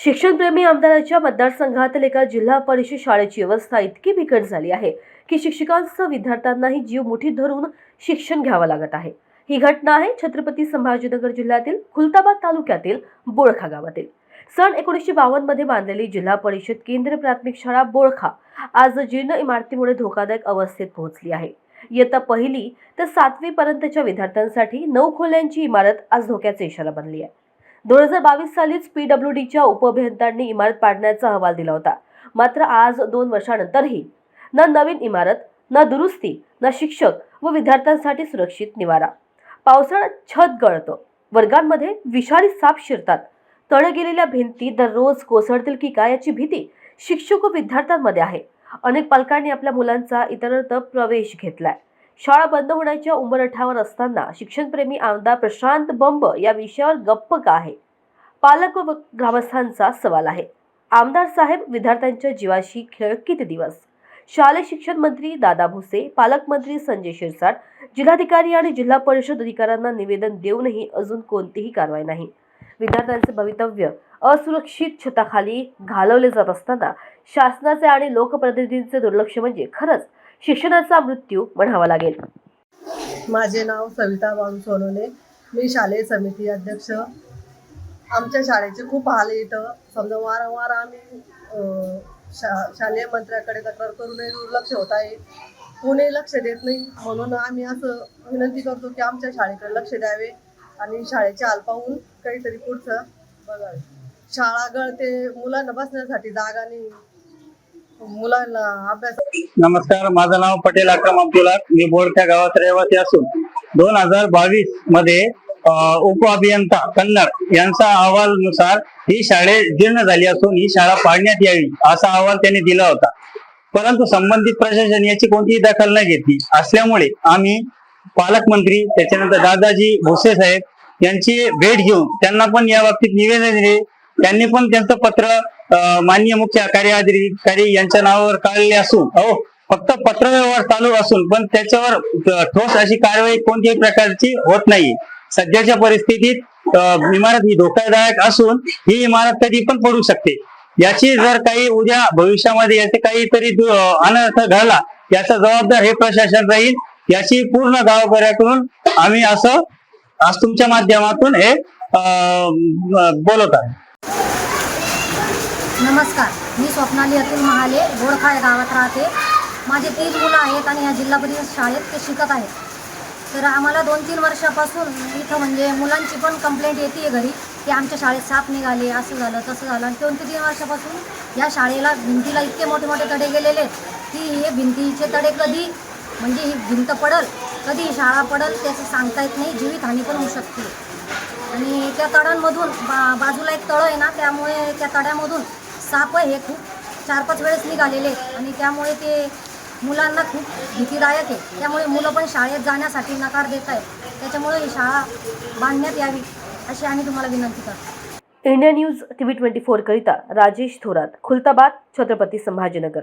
शिक्षणप्रेमी आमदाराच्या मतदारसंघातील एका जिल्हा परिषद शाळेची अवस्था इतकी बिकट झाली आहे की शिक्षकांसह विद्यार्थ्यांनाही जीव मुठीत धरून शिक्षण घ्यावं लागत आहे. ही घटना आहे छत्रपती संभाजीनगर जिल्ह्यातील खुलताबाद तालुक्यातील बोळखा गावातील. सन एकोणीसशे बावन्नमध्ये बांधलेली जिल्हा परिषद केंद्र प्राथमिक शाळा बोळखा आज जीर्ण इमारतीमुळे धोकादायक अवस्थेत पोहोचली आहे. इयत्ता पहिली तर सातवी पर्यंतच्या विद्यार्थ्यांसाठी नऊ खोल्यांची इमारत आज धोक्याचा इशारा बनली आहे. दोन हजार बावीस सालीच पीडब्ल्यू डीच्या उपअभियंत्यांनी इमारत पाडण्याचा अहवाल दिला होता. मात्र आज दोन वर्षानंतरही न नवीन इमारत न दुरुस्ती न शिक्षक व विद्यार्थ्यांसाठी सुरक्षित निवारा. पावसाळ्यात छत गळतं. वर्गांमध्ये विषारी साप शिरतात. तळ गेलेल्या भिंती दररोज कोसळतील की काय याची भीती शिक्षक व विद्यार्थ्यांमध्ये आहे. अनेक पालकांनी आपल्या मुलांचा इतरत्र प्रवेश घेतलाय. शाळा बंद होण्याच्या उंबरठावर असताना शिक्षणप्रेमी आमदार प्रशांत बंब या विषयावर गप्प का आहे? पालक व ग्रामस्थांचा सवाल आहे. आमदार साहेब विद्यार्थ्यांच्या जीवाशी खेळ किती दिवस? शालेय शिक्षण मंत्री दादा भुसे पालकमंत्री संजय शिरसाट जिल्हाधिकारी आणि जिल्हा परिषद अधिकाऱ्यांना निवेदन देऊनही अजून कोणतीही कारवाई नाही. विद्यार्थ्यांचे भवितव्य असुरक्षित छताखाली घालवले जात असताना शासनाचे आणि लोकप्रतिनिधींचे दुर्लक्ष म्हणजे खरंच शिक्षणाचा मृत्यू म्हणावा लागेल. माझे नाव सविता बाळू सोनवणे मी शालेय समिती अध्यक्ष. आमच्या शाळेचे खूप हाल आहे इथं. समजा वारंवार आम्ही शा शालेय मंत्र्याकडे तक्रार करूनही दुर्लक्ष होत आहे. कोणी लक्ष देत नाही. म्हणून आम्ही असं विनंती करतो की आमच्या शाळेकडे लक्ष द्यावे आणि शाळेचे अल्पाहून पाहून काहीतरी पुढचं बघावे. शाळा गळते मुलांना बसण्यासाठी जागा नाही. मुलांना अभ्यास नमस्कार माझं नाव पटेल अक्रम अब्दुल्ला मी बोडक्या गावात रहिवासी असून दोन हजार बावीसमध्ये उप अभियंता कन्नड यांचा अहवालानुसार ही शाळे जीर्ण झाली असून ही शाळा पाडण्यात यावी असा अहवाल त्यांनी दिला होता. परंतु संबंधित प्रशासन याची कोणतीही दखल न घेतली. असल्यामुळे आम्ही पालकमंत्री त्याच्यानंतर दादाजी भोसे साहेब यांची भेट घेऊन त्यांना पण या बाबतीत निवेदन दिले. त्यांनी पण त्यांचं पत्र माननीय मुख्य कार्यअधिकारी यांच्या नावावर काढले असून अहो फक्त पत्रव्यवहार चालू असून पण त्याच्यावर ठोस अशी कारवाई कोणत्याही प्रकारची होत नाही सध्याच्या परिस्थितीत इमारत ही धोकादायक असून ही इमारत कधी पण पडू शकते. याची जर काही उद्या भविष्यामध्ये याचे काहीतरी अनर्थ घडला याचा जबाबदार हे प्रशासन राहील याची पूर्ण गावकऱ्याकडून आम्ही असं आज तुमच्या माध्यमातून हे बोलत आहे. नमस्कार. मी स्वप्नाली अतुल महाले गोडखा या गावात राहते. माझे तीन मुलं आहेत आणि या जिल्हा परिषद शाळेत ते शिकत आहेत. तर आम्हाला दोन तीन वर्षापासून इथं म्हणजे मुलांची पण कंप्लेंट येते घरी की आमच्या शाळेत साप निघाले असं झालं तसं झालं. आणि दोन ते तीन वर्षापासून या शाळेला भिंतीला इतके मोठे मोठे तडे गेलेले आहेत की हे भिंतीचे तडे कधी म्हणजे ही भिंत पडल कधी ही शाळा पडल त्याचं सांगता येत नाही जीवितहानी पण होऊ शकते. आणि त्या तळांमधून बा बाजूला एक तळं आहे ना त्यामुळे त्या तळ्यामधून साप हे खूप. चार पाच वेळेस निघालेले आहेत आणि त्यामुळे ते मुलांना खूप भीतीदायक आहे. त्यामुळे मुलं पण शाळेत जाण्यासाठी नकार देत आहेत. त्याच्यामुळे ही शाळा बांधण्यात यावी अशी आम्ही तुम्हाला विनंती करतो. India news TV twenty four करिता राजेश थोरात खुलताबाद छत्रपती संभाजीनगर.